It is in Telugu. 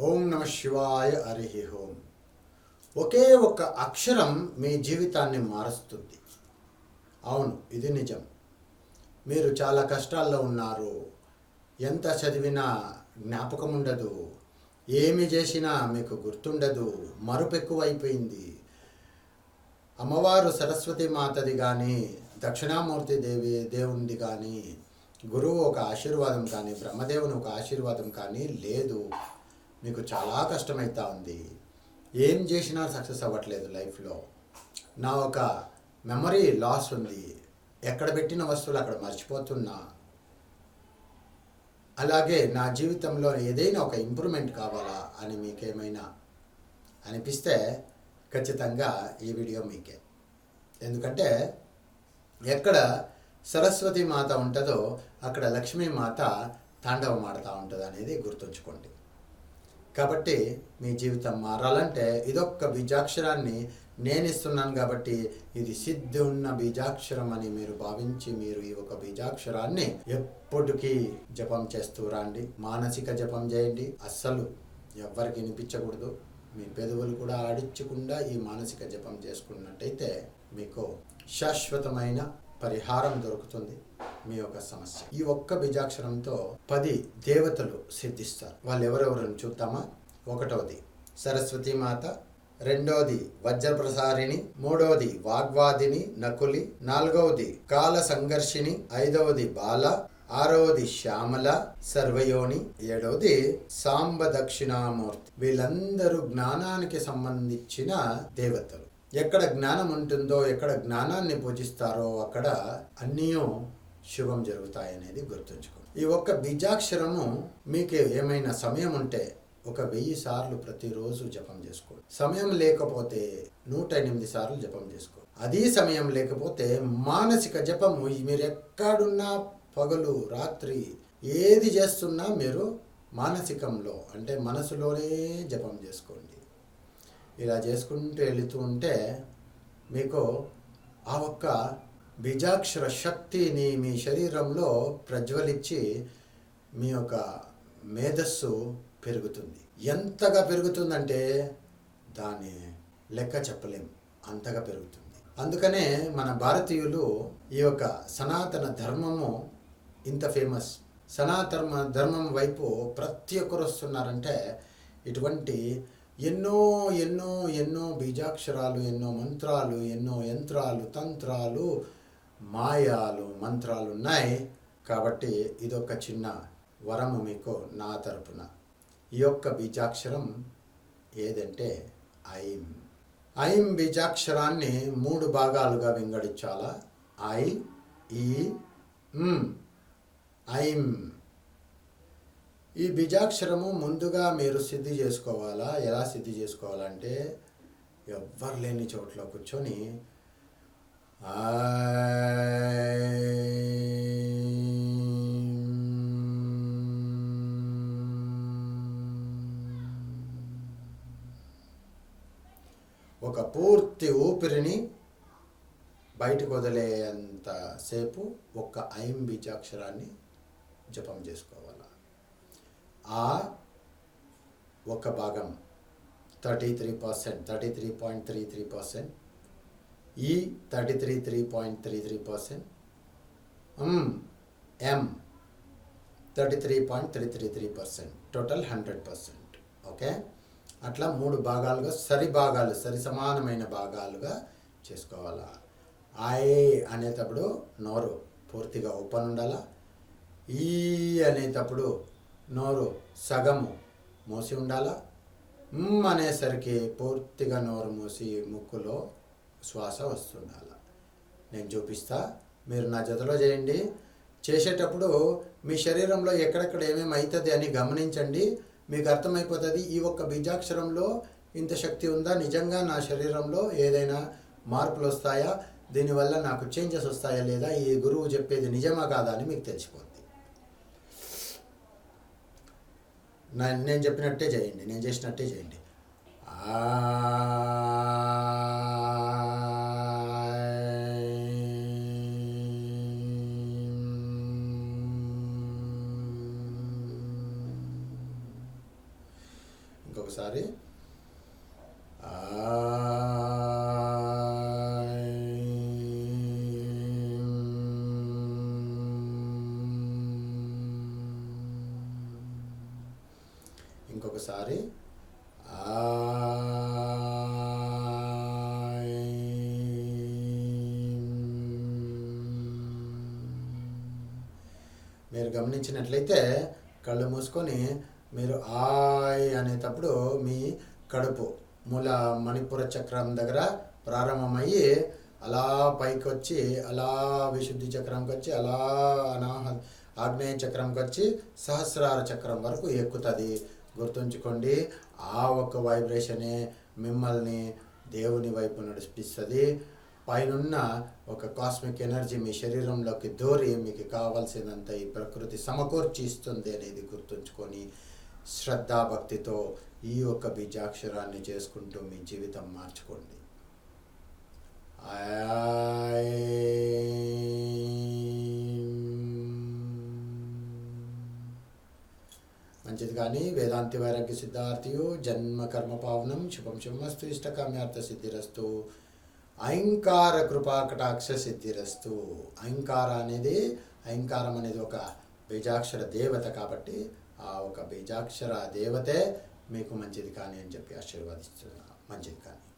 ఓం నమ శివాయ హరి ఓం. ఒకే ఒక్క అక్షరం మీ జీవితాన్ని మారుస్తుంది. అవును ఇది నిజం. మీరు చాలా కష్టాల్లో ఉన్నారు. ఎంత చదివినా జ్ఞాపకం ఉండదు. ఏమి చేసినా మీకు గుర్తుండదు. మరుపు ఎక్కువైపోయింది. అమ్మవారు సరస్వతి మాతది కానీ దక్షిణామూర్తి దేవి దేవునిది కానీ గురువు ఒక ఆశీర్వాదం కానీ బ్రహ్మదేవుని ఒక ఆశీర్వాదం కానీ లేదు. మీకు చాలా కష్టమవుతా ఉంది. ఏం చేసినా సక్సెస్ అవ్వట్లేదు లైఫ్లో. నా ఒక మెమరీ లాస్ ఉంది. ఎక్కడ పెట్టిన వస్తువులు అక్కడ మర్చిపోతున్నా. అలాగే నా జీవితంలో ఏదైనా ఒక ఇంప్రూవ్మెంట్ కావాలా అని మీకేమైనా అనిపిస్తే ఖచ్చితంగా ఈ వీడియో మీకే. ఎందుకంటే ఎక్కడ సరస్వతి మాత ఉంటుందో అక్కడ లక్ష్మీ మాత తాండవం ఆడుతూ ఉంటుంది అనేది గుర్తుంచుకోండి. కాబట్టి మీ జీవితం మారాలంటే ఇదొక్క బీజాక్షరాన్ని నేను ఇస్తున్నాను కాబట్టి ఇది సిద్ధి ఉన్న బీజాక్షరం అని మీరు భావించి మీరు ఈ ఒక బీజాక్షరాన్ని ఎప్పటికీ జపం చేస్తూ రండి. మానసిక జపం చేయండి. అస్సలు ఎవ్వరికి వినిపించకూడదు. మీ పెదవులు కూడా ఆడించకుండా ఈ మానసిక జపం చేసుకున్నట్టయితే మీకు శాశ్వతమైన పరిహారం దొరుకుతుంది. మీ యొక్క సమస్య. ఈ ఒక్క బీజాక్షరంతో పది దేవతలు సిద్ధిస్తారు. వాళ్ళు ఎవరెవరని చూద్దామా? ఒకటవది సరస్వతి మాత రెండవది వజ్రప్రసారిణి మూడవది వాగ్వాదిని నకులి నాలుగవది కాల సంఘర్షిణి ఐదవది బాల ఆరవది శ్యామల సర్వయోని ఏడవది సాంబ దక్షిణామూర్తి వీళ్ళందరూ జ్ఞానానికి సంబంధించిన దేవతలు. ఎక్కడ జ్ఞానం ఉంటుందో ఎక్కడ జ్ఞానాన్ని పూజిస్తారో అక్కడ అన్నీ శుభం జరుగుతాయనేది గుర్తుంచుకోండి. ఈ ఒక్క బీజాక్షరము మీకు ఏమైనా సమయం ఉంటే ఒక వెయ్యి సార్లు ప్రతిరోజు జపం చేసుకోండి. సమయం లేకపోతే నూట ఎనిమిది సార్లు జపం చేసుకోండి. అది సమయం లేకపోతే మానసిక జపము. మీరు ఎక్కడున్నా పగలు రాత్రి ఏది చేస్తున్నా మీరు మానసికంలో అంటే మనసులోనే జపం చేసుకోండి. ఇలా చేసుకుంటూ వెళుతూ ఉంటే మీకు ఆ ఒక్క బీజాక్షర శక్తిని మీ శరీరంలో ప్రజ్వలించి మీ యొక్క మేధస్సు పెరుగుతుంది. ఎంతగా పెరుగుతుందంటే దాన్ని లెక్క చెప్పలేం. అంతగా పెరుగుతుంది. అందుకనే మన భారతీయులు ఈ యొక్క సనాతన ధర్మము ఇంత ఫేమస్. సనాతన ధర్మం వైపు ప్రతి ఒక్కరు వస్తున్నారంటే ఇటువంటి ఎన్నో ఎన్నో ఎన్నో బీజాక్షరాలు ఎన్నో మంత్రాలు ఎన్నో యంత్రాలు తంత్రాలు మాయాలు మంత్రాలు ఉన్నాయి కాబట్టి ఇదొక చిన్న వరము మీకు నా తరపున. ఈ యొక్క బీజాక్షరం ఏదంటే ఐం. ఐం బీజాక్షరాన్ని మూడు భాగాలుగా వింగడించాలా? ఐ ఈ ఐం. ఈ బీజాక్షరము ముందుగా మీరు సిద్ధి చేసుకోవాలా? ఎలా సిద్ధి చేసుకోవాలంటే ఎవ్వరు లేని చోట్ల కూర్చొని ఒక పూర్తి ఊపిరిని బయటకు వదిలేంత సేపు ఒక్క ఐం బీజాక్షరాన్ని జపం చేసుకోవాలి? ఆ ఒక భాగం thirty three percent thirty three point three three percent ఈ thirty three three point three three percent ఎం thirty three point three three three percent total hundred percent okay అట్లా మూడు భాగాలుగా సరి భాగాలు సరి సమానమైన భాగాలుగా చేసుకోవాలా? ఐ అనేటప్పుడు నోరు పూర్తిగా ఓపెన్ ఉండాలా? ఈ అనేటప్పుడు నోరు సగము మూసి ఉండాలా? అనేసరికి పూర్తిగా నోరు మూసి ముక్కులో శ్వాస వస్తుండాల నేను చూపిస్తా. మీరు నా జతలో చేయండి. చేసేటప్పుడు మీ శరీరంలో ఎక్కడెక్కడ ఏమేమి అవుతుంది అని గమనించండి. మీకు అర్థమైపోతుంది ఈ ఒక్క బీజాక్షరంలో ఇంత శక్తి ఉందా? నిజంగా నా శరీరంలో ఏదైనా మార్పులు వస్తాయా? దీనివల్ల నాకు చేంజెస్ వస్తాయా లేదా? ఈ గురువు చెప్పేది నిజమా కాదా అని మీకు తెలిసిపోద్ది. నేను చెప్పినట్టే చేయండి. నేను చేసినట్టే చేయండి. ఇంకొకసారి. ఇంకొకసారి మీరు గమనించినట్లయితే కళ్ళు మూసుకొని మీరు ఆయ్ అనేటప్పుడు మీ కడుపు మూల మణిపుర చక్రం దగ్గర ప్రారంభమయ్యి అలా పైకి వచ్చి అలా విశుద్ధి చక్రంకి వచ్చి అలా అనాహ ఆగ్నేయ చక్రంకి వచ్చి సహస్రార చక్రం వరకు ఎక్కుతుంది. గుర్తుంచుకోండి ఆ ఒక్క వైబ్రేషనే మిమ్మల్ని దేవుని వైపు నడిపిస్తుంది. పైనున్న ఒక కాస్మిక్ ఎనర్జీ మీ శరీరంలోకి దూరి మీకు కావాల్సినంత ఈ ప్రకృతి సమకూర్చి ఇస్తుంది అనేది గుర్తుంచుకొని శ్రద్ధాభక్తితో ఈ యొక్క బీజాక్షరాన్ని చేసుకుంటూ మీ జీవితం మార్చుకోండి. మంచిది కానీ వేదాంతి వైరాగ్య సిద్ధార్థియు జన్మ కర్మ పావనం శుభం శుభమస్తు ఇష్టకామ్యార్థ సిద్ధిరస్తు. అహంకార కృపాకటాక్ష సిద్ధిరస్తు. అహంకార అనేది అహంకారం అనేది ఒక బీజాక్షర దేవత కాబట్టి ఆ ఒక బీజాక్షర దేవతే మీకు మంచిది కానీ అని చెప్పి ఆశీర్వాదిస్తున్నా మంచిది కానీ.